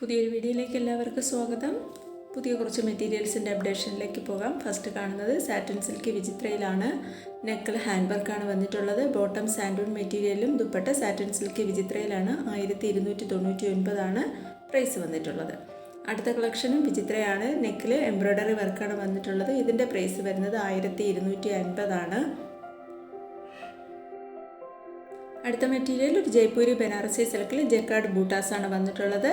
പുതിയൊരു വീഡിയോയിലേക്ക് എല്ലാവർക്കും സ്വാഗതം. പുതിയ കുറച്ച് മെറ്റീരിയൽസിന്റെ അപ്ഡേഷനിലേക്ക് പോകാം. ഫസ്റ്റ് കാണുന്നത് സാറ്റിൻ സിൽക്ക് വിചിത്രയിലാണ്. നെക്കിൽ ഹാൻഡ് വർക്കാണ് വന്നിട്ടുള്ളത്. ബോട്ടം സാൻഡൂൺ മെറ്റീരിയലും ദുപ്പട്ട സാറ്റിൻ സിൽക്ക് വിചിത്രയിലാണ്. ആയിരത്തി ഇരുന്നൂറ്റി തൊണ്ണൂറ്റി ഒൻപതാണ് പ്രൈസ് വന്നിട്ടുള്ളത്. അടുത്ത കളക്ഷനും വിചിത്രയാണ്. നെക്കിൽ എംബ്രോയ്ഡറി വർക്കാണ് വന്നിട്ടുള്ളത്. ഇതിന്റെ പ്രൈസ് വരുന്നത് ആയിരത്തി ഇരുന്നൂറ്റി അൻപതാണ് അടുത്ത മെറ്റീരിയൽ ഒരു ജയ്പൂരി ബനാറസി സിൽക്കിൽ ജക്കാർഡ് ബൂട്ടാസ് ആണ് വന്നിട്ടുള്ളത്.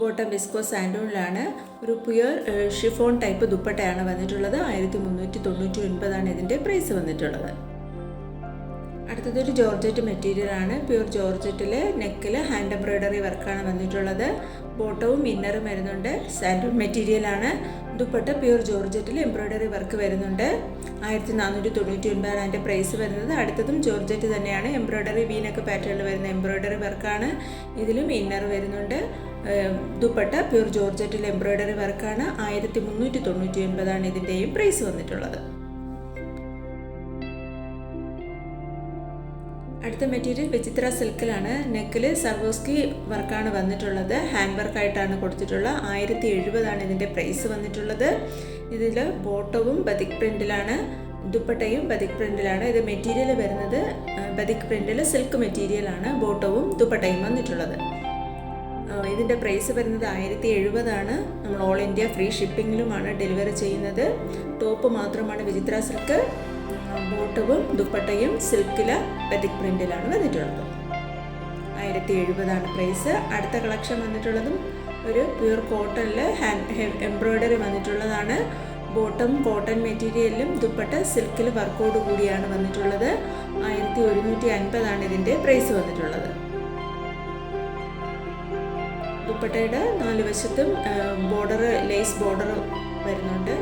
ബോട്ടം വിസ്കോ സാൻഡൂണിലാണ്. ഒരു പ്യുർ ഷിഫോൺ ടൈപ്പ് ദുപ്പട്ടയാണ് വന്നിട്ടുള്ളത്. ആയിരത്തി മുന്നൂറ്റി തൊണ്ണൂറ്റി ഒൻപതാണ് ഇതിന്റെ പ്രൈസ് വന്നിട്ടുള്ളത്. അടുത്തത് ഒരു ജോർജറ്റ് മെറ്റീരിയൽ ആണ്. പ്യൂർ ജോർജറ്റിൽ നെക്കിൽ ഹാൻഡ് എംബ്രോയ്ഡറി വർക്കാണ് വന്നിട്ടുള്ളത്. ബോട്ടവും ഇന്നറും വരുന്നുണ്ട്. മെറ്റീരിയൽ മെറ്റീരിയലാണ് ദുപ്പട്ട പ്യൂർ ജോർജറ്റിൽ എംബ്രോയ്ഡറി വർക്ക് വരുന്നുണ്ട്. ആയിരത്തി നാനൂറ്റി തൊണ്ണൂറ്റി ഒൻപതാണ് അതിന്റെ പ്രൈസ് വരുന്നത്. അടുത്തതും ജോർജറ്റ് തന്നെയാണ്. എംബ്രോയ്ഡറി വീനൊക്കെ പാറ്റേണിൽ വരുന്ന എംബ്രോയ്ഡറി വർക്കാണ് ഇതിലും ഇന്നർ വരുന്നുണ്ട്. ദുപ്പട്ട പ്യൂർ ജോർജറ്റിൽ എംബ്രോയ്ഡറി വർക്കാണ് ആയിരത്തി മുന്നൂറ്റി തൊണ്ണൂറ്റി ഒൻപതാണ് ഇതിന്റെയും പ്രൈസ് വന്നിട്ടുള്ളത്. അടുത്ത മെറ്റീരിയൽ വിചിത്ര സിൽക്കിലാണ് നെക്കിൽ സർവോസ്കി വർക്കാണ് വന്നിട്ടുള്ളത്. ഹാൻഡ് വർക്കായിട്ടാണ് കൊടുത്തിട്ടുള്ളത് ആയിരത്തി എഴുപതാണ് ഇതിന്റെ പ്രൈസ് വന്നിട്ടുള്ളത്. ഇതിൽ ബോട്ടവും ബതിക് പ്രിന്റിലാണ് ദുപ്പട്ടയും ബതിക് പ്രിന്റിലാണ് ഇത് മെറ്റീരിയൽ വരുന്നത് ബതിക് പ്രിന്റിൽ സിൽക്ക് മെറ്റീരിയലാണ് ബോട്ടവും ദുപ്പട്ടയും വന്നിട്ടുള്ളത്. ഇതിന്റെ പ്രൈസ് വരുന്നത് ആയിരത്തി എഴുപതാണ് നമ്മൾ ഓൾ ഇന്ത്യ ഫ്രീ ഷിപ്പിങ്ങിലുമാണ് ഡെലിവറി ചെയ്യുന്നത്. ടോപ്പ് മാത്രമാണ് വിചിത്ര സിൽക്ക് ബോട്ടവും ദുപ്പട്ടയും സിൽക്കിൽ പെറ്റിക് പ്രിന്റിലാണ് വന്നിട്ടുള്ളത്. ആയിരത്തി എഴുപതാണ് പ്രൈസ് അടുത്ത കളക്ഷൻ വന്നിട്ടുള്ളതും ഒരു പ്യൂർ കോട്ടണിൽ ഹാൻഡ് എംബ്രോയ്ഡറി വന്നിട്ടുള്ളതാണ്. ബോട്ടം കോട്ടൺ മെറ്റീരിയലിലും ദുപ്പട്ട സിൽക്കിൽ വർക്കോട് കൂടിയാണ് വന്നിട്ടുള്ളത്. ആയിരത്തി ഒരുന്നൂറ്റി അൻപതാണ് ഇതിന്റെ പ്രൈസ് വന്നിട്ടുള്ളത്. ദുപ്പട്ടയുടെ നാല് വശത്തും ബോർഡർ ലേസ് ബോർഡർ വരുന്നുണ്ട്.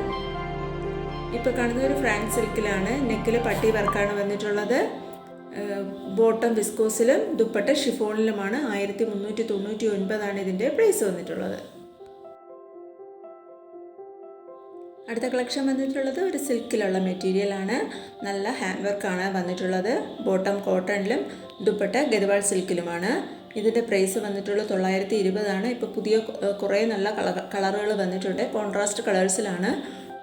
ഇപ്പോൾ കാണുന്ന ഒരു ഫ്രാങ്ക് സിൽക്കിലാണ്. നെക്കിൽ പട്ടി വർക്കാണ് വന്നിട്ടുള്ളത്. ബോട്ടം വിസ്കോസിലും ദുപ്പട്ട ഷിഫോണിലുമാണ്. ആയിരത്തി മുന്നൂറ്റി തൊണ്ണൂറ്റി ഒൻപതാണ് ഇതിന്റെ പ്രൈസ് വന്നിട്ടുള്ളത്. അടുത്ത കളക്ഷൻ വന്നിട്ടുള്ളത് ഒരു സിൽക്കിലുള്ള മെറ്റീരിയൽ ആണ്. നല്ല ഹാൻഡ് വർക്കാണ് വന്നിട്ടുള്ളത്. ബോട്ടം കോട്ടണിലും ദുപ്പട്ട ഗതിവാൾ സിൽക്കിലുമാണ്. ഇതിന്റെ പ്രൈസ് വന്നിട്ടുള്ളത് തൊള്ളായിരത്തി ഇരുപതാണ്. ഇപ്പോൾ പുതിയ കുറേ നല്ല കളറുകൾ വന്നിട്ടുണ്ട്. കോൺട്രാസ്റ്റ് കളേഴ്സിലാണ്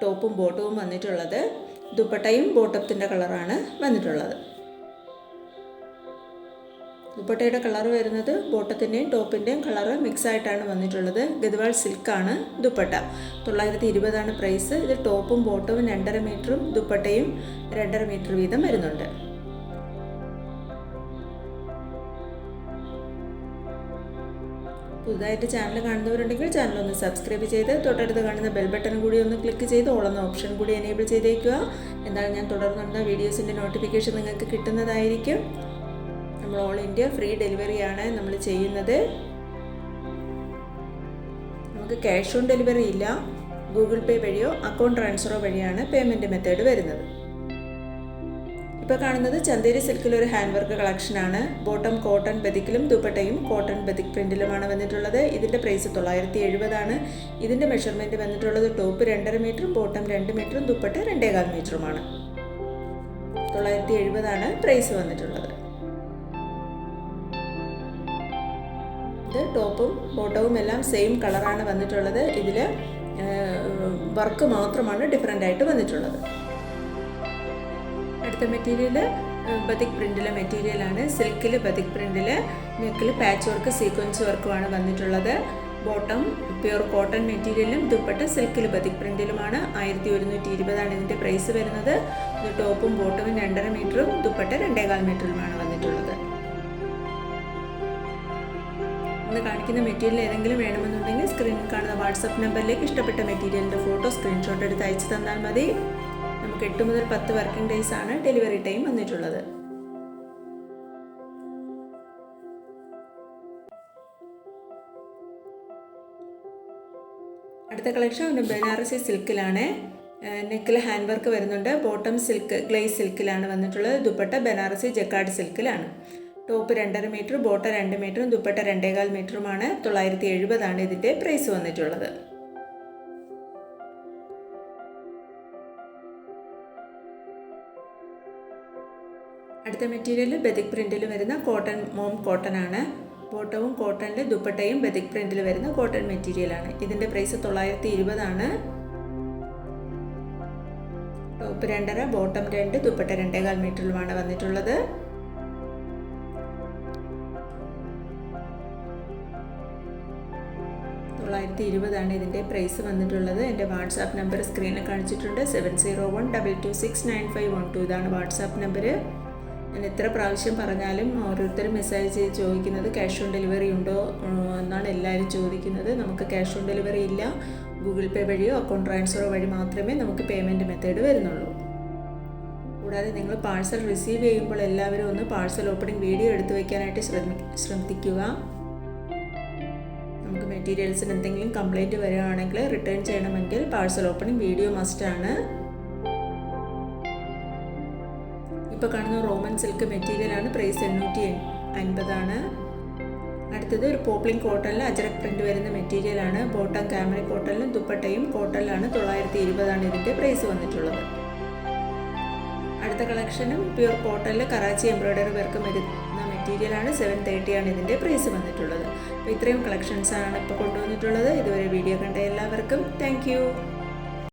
ടോപ്പും ബോട്ടവും വന്നിട്ടുള്ളത് ദുപ്പട്ടയും ബോട്ടത്തിന്റെ കളറാണ് വന്നിട്ടുള്ളത്. ദുപ്പട്ടയുടെ കളർ വരുന്നത് ബോട്ടത്തിന്റെയും ടോപ്പിന്റെയും കളറ് മിക്സ് ആയിട്ടാണ് വന്നിട്ടുള്ളത്. ഗദ്വാൾ സിൽക്കാണ് ദുപ്പട്ട. തൊള്ളായിരത്തി ഇരുപതാണ് പ്രൈസ് ഇത് ടോപ്പും ബോട്ടവും രണ്ടര മീറ്ററും ദുപ്പട്ടയും രണ്ടര മീറ്റർ വീതം വരുന്നുണ്ട്. പുതുതായിട്ട് ചാനൽ കാണുന്നവരുണ്ടെങ്കിൽ ചാനൽ ഒന്ന് സബ്സ്ക്രൈബ് ചെയ്ത് തൊട്ടടുത്ത് കാണുന്ന ബെൽ ബട്ടൺ കൂടി ഒന്ന് ക്ലിക്ക് ചെയ്ത് ഓളുന്ന ഓപ്ഷൻ കൂടി എനേബിൾ ചെയ്തേക്കുക. എന്നാൽ ഞാൻ തുടർന്നുള്ള വീഡിയോസിന്റെ നോട്ടിഫിക്കേഷൻ നിങ്ങൾക്ക് കിട്ടുന്നതായിരിക്കും. നമ്മൾ ഓൾ ഇന്ത്യ ഫ്രീ ഡെലിവറിയാണ് നമ്മൾ ചെയ്യുന്നത്. നമുക്ക് ക്യാഷ് ഓൺ ഡെലിവറി ഇല്ല. ഗൂഗിൾ പേ വഴിയോ അക്കൗണ്ട് ട്രാൻസ്ഫറോ വഴിയാണ് പേയ്മെന്റ് മെത്തേഡ് വരുന്നത്. ഇപ്പോൾ കാണുന്നത് ചന്തേരി സിൽക്കിൽ ഒരു ഹാൻഡ് വർക്ക് കളക്ഷനാണ് ബോട്ടം കോട്ടൺ ബെതിക്കിലും ദുപ്പട്ടയും കോട്ടൺ ബെതിക് പ്രിന്റിലുമാണ് വന്നിട്ടുള്ളത്. ഇതിന്റെ പ്രൈസ് തൊള്ളായിരത്തി എഴുപതാണ് ഇതിന്റെ മെഷർമെന്റ് വന്നിട്ടുള്ളത് ടോപ്പ് രണ്ടര മീറ്ററും ബോട്ടം രണ്ട് മീറ്ററും ദുപ്പട്ട രണ്ടേകാൽ മീറ്ററുമാണ് തൊള്ളായിരത്തി എഴുപതാണ് പ്രൈസ് വന്നിട്ടുള്ളത്. ഇത് ടോപ്പും ബോട്ടവും എല്ലാം സെയിം കളറാണ് വന്നിട്ടുള്ളത്. ഇതിൽ വർക്ക് മാത്രമാണ് ഡിഫറെന്റ് ആയിട്ട് വന്നിട്ടുള്ളത്. അടുത്ത മെറ്റീരിയൽ ബതിക് പ്രിന്റിലെ മെറ്റീരിയലാണ് സിൽക്കിൽ ബതിക് പ്രിന്റിൽ നെക്കിൽ പാച്ച് വർക്ക് സീക്വൻസ് വർക്കുമാണ് വന്നിട്ടുള്ളത്. ബോട്ടം പ്യുർ കോട്ടൺ മെറ്റീരിയലും ദുപ്പട്ട സിൽക്കിൽ ബതിക് പ്രിന്റിലുമാണ് ആയിരത്തി ഒരുന്നൂറ്റി ഇരുപതാണ് ഇതിന്റെ പ്രൈസ് വരുന്നത്. ടോപ്പും ബോട്ടവും രണ്ടര മീറ്ററും ദുപ്പട്ട രണ്ടേകാൽ മീറ്ററിലുമാണ് വന്നിട്ടുള്ളത്. ഇന്ന് കാണിക്കുന്ന മെറ്റീരിയൽ ഏതെങ്കിലും വേണമെന്നുണ്ടെങ്കിൽ സ്ക്രീനിൽ കാണുന്ന വാട്സപ്പ് നമ്പറിലേക്ക് ഇഷ്ടപ്പെട്ട മെറ്റീരിയലിന്റെ ഫോട്ടോ സ്ക്രീൻഷോട്ട് എടുത്ത് അയച്ചു തന്നാൽ മതി. നമുക്ക് എട്ട് മുതൽ പത്ത് വർക്കിംഗ് ഡേയ്സ് ആണ് ഡെലിവറി ടൈം വന്നിട്ടുള്ളത്. അടുത്ത കളക്ഷൻ ബനാറസി സിൽക്കിലാണ്. നെക്കിൽ ഹാൻഡ് വർക്ക് വരുന്നുണ്ട്. ബോട്ടം സിൽക്ക് ഗ്ലേസ് സിൽക്കിലാണ് വന്നിട്ടുള്ളത്. ദുപ്പട്ട ബനാറസി ജക്കാർഡ് സിൽക്കിലാണ്. ടോപ്പ് രണ്ടര മീറ്റർ ബോട്ട രണ്ട് മീറ്ററും ദുപ്പട്ട രണ്ടേകാൽ മീറ്ററുമാണ്. തൊള്ളായിരത്തി എഴുപതാണ് ഇതിന്റെ പ്രൈസ് വന്നിട്ടുള്ളത്. അടുത്ത മെറ്റീരിയൽ ബെതിക് പ്രിന്റിൽ വരുന്ന കോട്ടൺ മോം കോട്ടൺ ആണ്. ബോട്ടവും കോട്ടണിൽ ദുപ്പട്ടയും ബെതിക് പ്രിന്റിൽ വരുന്ന കോട്ടൺ മെറ്റീരിയലാണ് ഇതിന്റെ പ്രൈസ് തൊള്ളായിരത്തി ഇരുപതാണ് ടോപ്പ് രണ്ടര ബോട്ടം രണ്ട് ദുപ്പട്ട രണ്ടേകാൽ മീറ്ററിലുമാണ് വന്നിട്ടുള്ളത്. തൊള്ളായിരത്തി ഇരുപതാണ് ഇതിന്റെ പ്രൈസ് വന്നിട്ടുള്ളത്. എന്റെ വാട്സാപ്പ് നമ്പർ സ്ക്രീനിൽ കാണിച്ചിട്ടുണ്ട്. Seven zero one double two six nine five one two ഇതാണ് വാട്സാപ്പ് നമ്പർ. ഞാൻ എത്ര പ്രാവശ്യം പറഞ്ഞാലും ഓരോരുത്തർ മെസ്സേജ് ചെയ്ത് ചോദിക്കുന്നത് ക്യാഷ് ഓൺ ഡെലിവറി ഉണ്ടോ എന്നാണ് എല്ലാവരും ചോദിക്കുന്നത്. നമുക്ക് ക്യാഷ് ഓൺ ഡെലിവറി ഇല്ല. ഗൂഗിൾ പേ വഴിയോ അക്കൗണ്ട് ട്രാൻസ്ഫറോ വഴി മാത്രമേ നമുക്ക് പേയ്മെന്റ് മെത്തേഡ് വരുന്നുള്ളൂ. കൂടാതെ നിങ്ങൾ പാഴ്സൽ റിസീവ് ചെയ്യുമ്പോൾ എല്ലാവരും ഒന്ന് പാഴ്സൽ ഓപ്പണിംഗ് വീഡിയോ എടുത്തു വയ്ക്കാനായിട്ട് ശ്രമി ശ്രദ്ധിക്കുക. നമുക്ക് മെറ്റീരിയൽസിന് എന്തെങ്കിലും കംപ്ലൈന്റ് വരികയാണെങ്കിൽ റിട്ടേൺ ചെയ്യണമെങ്കിൽ പാഴ്സൽ ഓപ്പണിംഗ് വീഡിയോ മസ്റ്റാണ് ഇപ്പോൾ കാണുന്ന റോമൻ സിൽക്ക് മെറ്റീരിയലാണ് പ്രൈസ് എണ്ണൂറ്റി അൻപതാണ്. അടുത്തത് ഒരു പോപ്ലിംഗ് കോട്ടണിൽ അജറക് പ്രിന്റ് വരുന്ന മെറ്റീരിയലാണ് ബോട്ടം ക്യാമറ കോട്ടണിലും ദുപ്പട്ടയും കോട്ടണിലാണ് തൊള്ളായിരത്തി ഇരുപതാണ് ഇതിന്റെ പ്രൈസ് വന്നിട്ടുള്ളത്. അടുത്ത കളക്ഷനും പ്യൂർ കോട്ടണിൽ കറാച്ചി എംബ്രോയ്ഡറി വർക്ക് വരുന്ന മെറ്റീരിയലാണ് സെവൻ തേർട്ടിയാണ് ഇതിന്റെ പ്രൈസ് വന്നിട്ടുള്ളത്. അപ്പോൾ ഇത്രയും കളക്ഷൻസാണ് ഇപ്പോൾ കൊണ്ടുവന്നിട്ടുള്ളത്. ഇതുവരെ വീഡിയോ കണ്ട എല്ലാവർക്കും താങ്ക്